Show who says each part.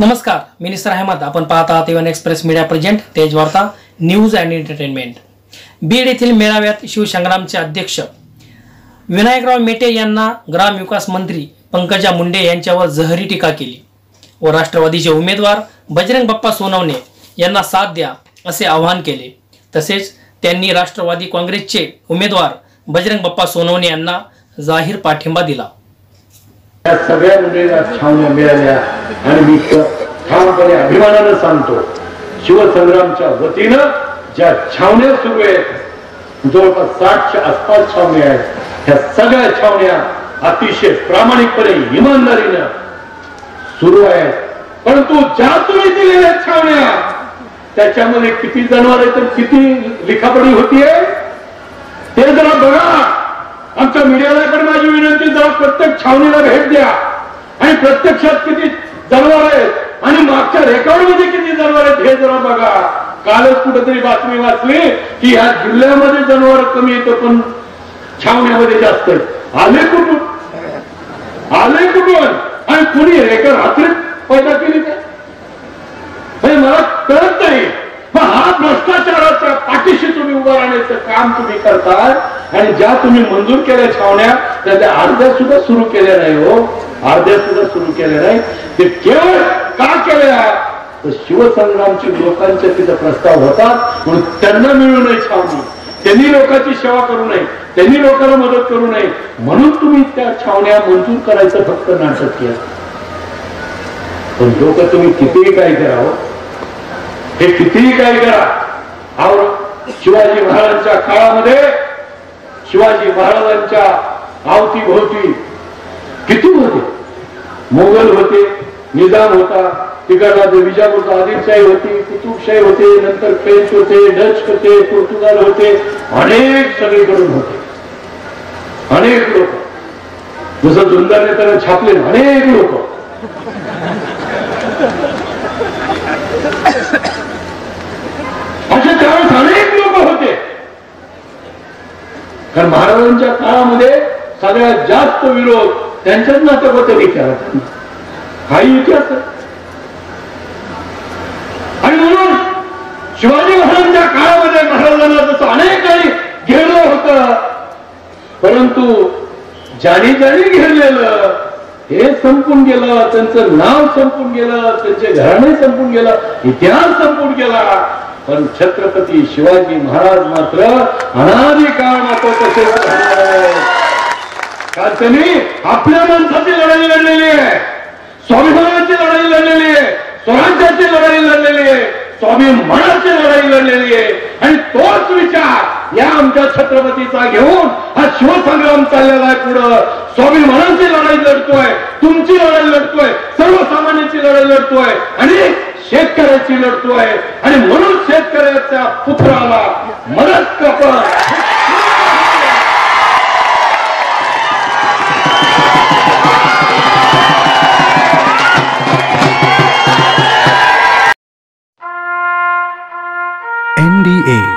Speaker 1: नमस्कार मी निसर अहमद. आपण पाहत आहात इवन एक्सप्रेस मीडिया प्रेझेंट तेज वार्ता न्यूज अँड एंटरटेनमेंट. बीड येथील मेळाव्यात शिवसंग्रामचे अध्यक्ष विनायकराव मेटे यांना ग्रामविकास मंत्री पंकजा मुंडे यांच्यावर जहरी टीका केली. व राष्ट्रवादीचे उमेदवार बजरंग बाप्पा सोनवणे यांना साथ द्या असे आवाहन केले. तसेच त्यांनी राष्ट्रवादी काँग्रेसचे उमेदवार बजरंग बाप्पा सोनवणे यांना जाहीर पाठिंबा दिला.
Speaker 2: सगळ्या मंडळींना छावण्या मिळाल्या. आणि मी ठामपणे अभिमानानं सांगतो शिवसंग्रामच्या वतीनं ज्या छावण्या सुरू आहेत जवळपास साठच्या आसपास छावण्या आहेत ह्या सगळ्या छावण्या अतिशय प्रामाणिकपणे इमानदारीनं सुरू आहेत. परंतु ज्या तुम्ही दिलेल्या छावण्या त्याच्यामध्ये किती जनावर आहे तर किती लिखापडी होतीये ते जरा बघा. आमच्या मीडियाकडे माझी विनंती जरा प्रत्येक छावणीला भेट द्या. आणि प्रत्यक्षात किती जनावर. आहेत आणि मागच्या रेकॉर्डमध्ये किती जनावर आहेत हे जरा बघा. कालच कुठेतरी बातमी वाचली की ह्या जिल्ह्यामध्ये जनावर कमी येतं पण छावण्यामध्ये जास्त आले कुठून? आले कुठून? आणि कुणी रेकॉर्ड हातरीत पैदा केली ते हे मला कळत नाही. पण हा भ्रष्टाचाराच्या पाठीशी तुम्ही उभं राहण्याचं काम तुम्ही करताय आणि ज्या तुम्ही मंजूर केल्या छावण्या त्याच्या अर्ध्या सुद्धा सुरू केल्या नाही हो. अर्ध्या सुद्धा सुरू केल्या नाही. ते केवळ का केले तर शिवसंग्रामची लोकांच्या तिथे प्रस्ताव होतात. म्हणून त्यांना मिळू नये छावणी. त्यांनी लोकांची सेवा करू नये. त्यांनी लोकांना मदत करू नये. म्हणून तुम्ही त्या छावण्या मंजूर करायचं फक्त नाटक केलं. पण लोक तुम्ही कितीही काय करावं हो. हे कितीही काय करा. और शिवाजी महाराजांच्या काळामध्ये शिवाजी महाराजांच्या आवतीभोवती किती होते मोगल होते निजाम होता तिकडला जो विजापूरचा आदिलशाही होती कुतुबशाही होते नंतर फ्रेंच होते डच होते पोर्तुगाल होते अनेक सगळीकडून होते. अनेक लोक. जसं जुंदाने त्याला छापले अनेक लोक. असे त्यावेळेस अनेक लोक होते. कारण महाराजांच्या काळामध्ये सगळ्यात जास्त विरोध त्यांच्याच नाटकातरी विचार. त्यांनी काही इतिहास आणि म्हणून शिवाजी महाराजांच्या काळामध्ये महाराजांना जसं अनेक काही घेरलं होत परंतु ज्याने ज्याने घेरलेलं हे संपून गेलं त्यांचं नाव संपून गेलं त्यांचे घराणे संपून गेलं इतिहास संपून गेला. पण छत्रपती शिवाजी महाराज मात्र अनादिकाळ मात्र तसेच कारण त्यांनी आपल्या माणसाची लढाई लढलेली आहे. स्वाभिमानाची लढाई लढलेली आहे. स्वराज्याची लढाई लढलेली आहे. स्वाभिमानाची लढाई लढलेली आहे. आणि तोच विचार या आमच्या छत्रपतीचा घेऊन हा शिवसंग्राम चाललेला आहे पुढं. स्वाभिमानाची लढाई लढतोय. तुमची लढाई लढतोय. सर्वसामान्यांची लढाई लढतोय. आणि शेतकऱ्याची लढतोय. आणि म्हणून शेतकऱ्याच्या पुत्राला मदत कपड